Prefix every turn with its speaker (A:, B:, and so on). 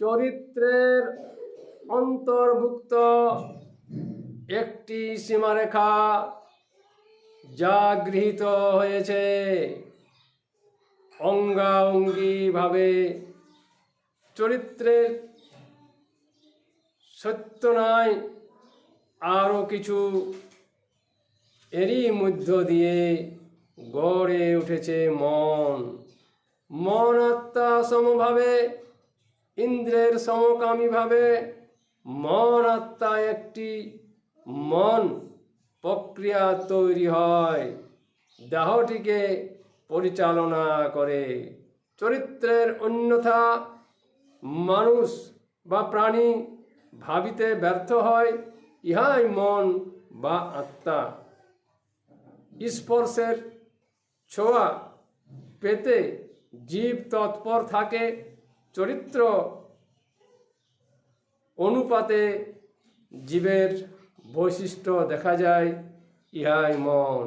A: চরিত্রের অন্তর্ভুক্ত একটি সীমারেখা যা গৃহীত হয়েছে অঙ্গাঙ্গিভাবে। চরিত্রের সত্য নয় আরও কিছু এরই মধ্য দিয়ে গড়ে উঠেছে মন। মন আত্মা সমভাবে ইন্দ্রের সমকামীভাবে মন আত্মা একটি মন প্রক্রিয়া তৈরি হয়। দেহটিকে পরিচালনা করে। চরিত্রের অন্যথা মানুষ বা প্রাণী ভাবিতে ব্যর্থ হয়, ইহাই মন বা আত্মা। স্পর্শের ছোঁয়া পেতে জীব তৎপর থাকে। চরিত্র অনুপাতে জীবের বৈশিষ্ট্য দেখা যায় ইহাই মন।